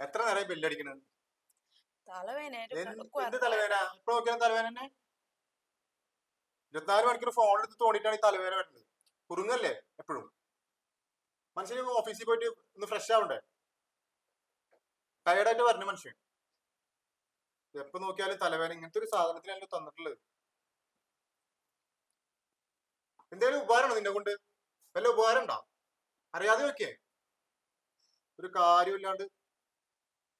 എത്ര നേരം ബെല്ലടിക്കണത് എന്ത് ഇപ്പൊ നോക്കിയാൽ തന്നെ? ഇരുപത്തിനാല് മണിക്കൂർ ഫോൺ എടുത്ത് തോണ്ടിട്ടാണ് ഈ തലവേന വരുന്നത്. കുറുങ്ങല്ലേ എപ്പോഴും? മനുഷ്യന് ഓഫീസിൽ പോയിട്ട് ഒന്ന് ഫ്രഷ് ആവണ്ടേ? ടയർഡായിട്ട് വരണ മനുഷ്യൻ. എപ്പോ നോക്കിയാലും തലവേന ഇങ്ങനത്തെ ഒരു സാധനത്തിനല്ലോ തന്നിട്ടുള്ളത്. എന്തേലും ഉപകാരമാണോ നിന്നെ കൊണ്ട്? വല്ല ഉപകാരം ഉണ്ടോ അറിയാതെ നോക്കിയേ. ഒരു കാര്യമില്ലാണ്ട്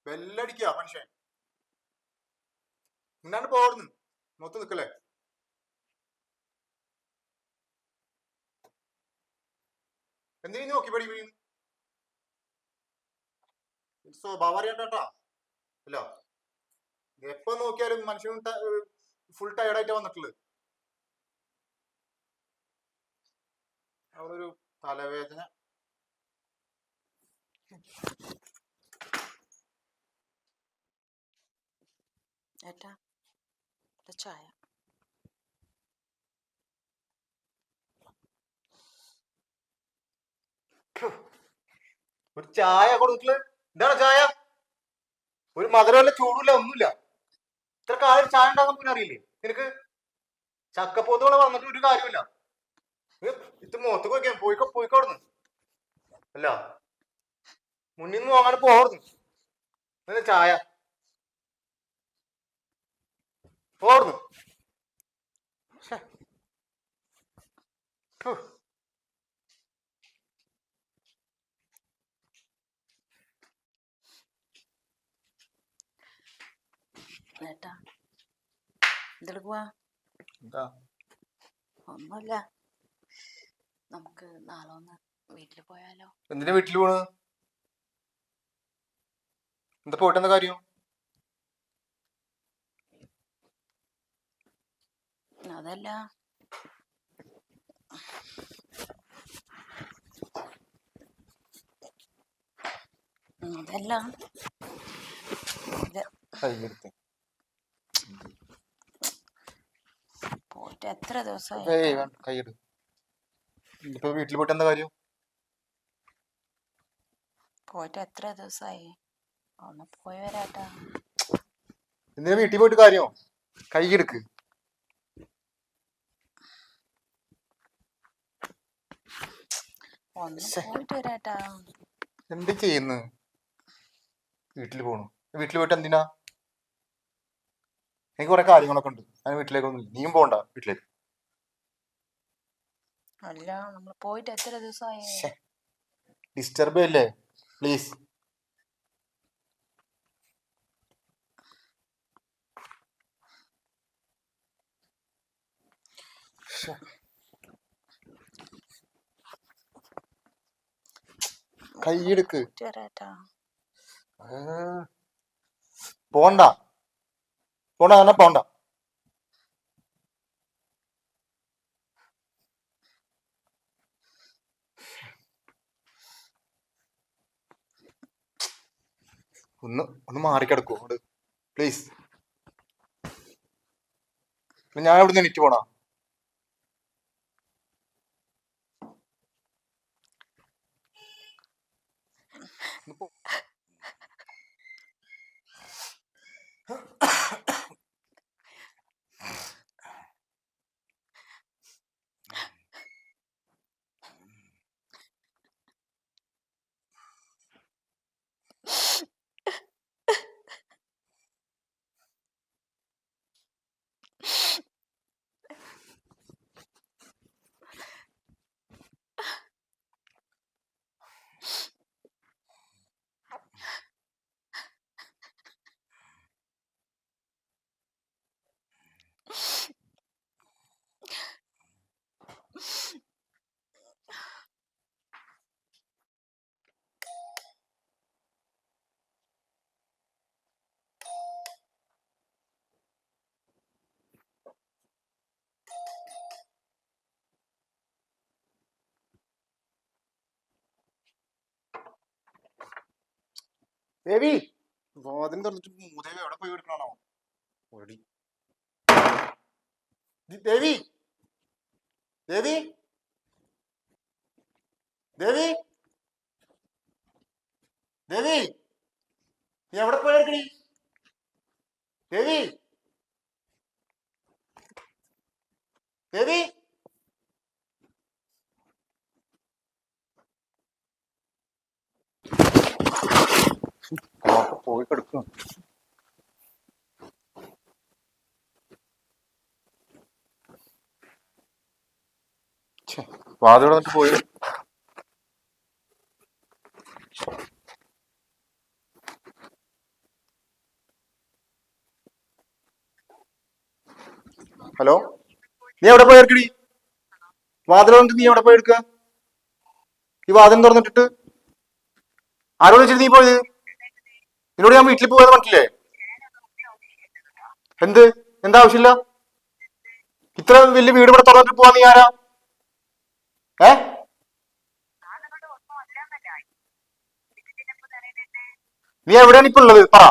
ബെല്ലടിക്കുക മനുഷ്യൻ. ഇന്നാണ്ട് പോർന്ന് മൊത്തം നിക്കല്ലേ എന്തിനു നോക്കി പടി വീണ് സ്വഭാവം അല്ല എപ്പൊ നോക്കിയാലും മനുഷ്യൻ ഫുൾ ടയർഡായിട്ട് വന്നിട്ടുള്ളത്. അവിടെ ഒരു തലവേദന. ഏട്ടാ ചായ. ഒരു ചായ കൊടുക്കൽ എന്താണ് ചായ? ഒരു മധുരമല്ല ചൂടില്ല ഒന്നുമില്ല. ഇത്ര കാലം ചായ ഉണ്ടാകാൻ പിന്നെ അറിയില്ലേ? നിനക്ക് ചക്കപ്പോത്തോടെ വന്നിട്ട് ഒരു കാര്യമില്ല ഇത് മുഖത്ത് പോയിക്കാൻ പോയിക്കോ പോയിക്കോ അവിടുന്ന്. അല്ല മുന്നിൽ നിന്ന് വാങ്ങാൻ പോകരുന്നു എന്താ ചായ? പോകരുന്നു ഏട്ടാ എന്തെടുക്കുവാ എന്താ? ഒന്നുമില്ല. നമുക്ക് നാളെ ഒന്ന് വീട്ടിൽ പോയാലോ? എന്തിനാ വീട്ടിൽ പോണ? എന്താ പോയിട്ടെന്താ കാര്യം? അതല്ല. അതല്ല. പോയിട്ട് എത്ര കൈയെടു ഇപ്പൊ വീട്ടിൽ പോയിട്ട് എന്താ കാര്യം? പോയിട്ട് എത്ര ദിവസമായി? ഒന്ന് പോയി വരാട്ടാ. എന്തിനാ വീട്ടിൽ പോയിട്ട് കാര്യമോ കൈ ഒന്ന് ശ്ശെ. പോയിട്ട് വരാട്ടാ എന്ത് ചെയ്യുന്നു? വീട്ടിൽ പോണു. വീട്ടിൽ പോയിട്ട് എന്തിനാ? എനിക്ക് കുറെ കാര്യങ്ങളൊക്കെ ഉണ്ട്. ഞാൻ വീട്ടിലേക്കൊന്നും നീയും പോണ്ട വീട്ടിലേക്ക്. അല്ല നമ്മൾ പോയിട്ട് എത്ര ദിവസമായി ഡിസ്റ്റർബ് അല്ലേ പ്ലീസ് കൈയെടുക്ക്. പോണ്ട. പോണ്ട അങ്ങനെ പോണ്ട. ഒന്ന് ഒന്ന് മാറിക്കിടക്കൂ പ്ലീസ് ഞാൻ ഇവിടുന്ന് എനിക്ക് പോണാ? ഒന്ന് പോ. ദേവി വാതിൽ തുറന്നിട്ട് മൂദേവി എവിടെ പോയി എടുക്കണോ ഓടി ദേവി ദേവി ദേവി ദേവി നീ എവിടെ പോയി ദേവി ദേവി പോയി കിടക്കും വാതിൽ വന്നിട്ട് പോയി. ഹലോ? നീ എവിടെ പോയി എടുക്കടി? വാതിൽ വന്നിട്ട് നീ എവിടെ പോയി എടുക്ക? ഈ വാതിൽ തുറന്നിട്ടിട്ട്? ആരോട് വെച്ചിട്ട് നീ പോയത്? നിന്നോട് ഞാൻ വീട്ടിൽ പോയത് പറഞ്ഞില്ലേ എന്ത്? എന്താ ആവശ്യമില്ല ഇത്ര വലിയ വീട് ഇവിടെ തുറന്നിട്ട് പോവാ നീ ആരാ? ഏ? നീ എവിടെയാണ് ഇപ്പൊ ഉള്ളത്? പറ.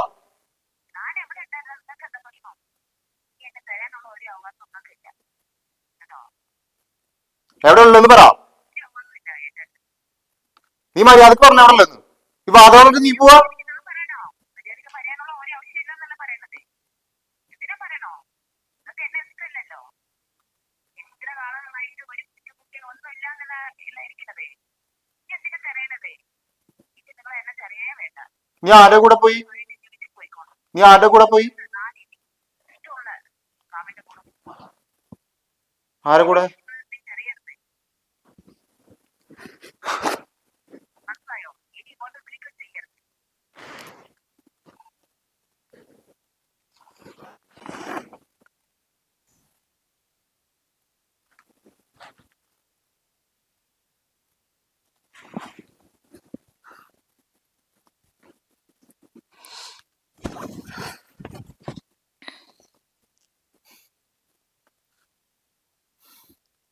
എവിടെ ഉള്ളതെന്ന് പറ. നീ മര്യാദയ്ക്ക് പറഞ്ഞ അവിടെ ഉള്ളത് ഈ വാദം നീ പോവാ. നീ ആരുടെ കൂടെ പോയി? നീ ആരുടെ കൂടെ പോയി? ആരുടെ കൂടെ?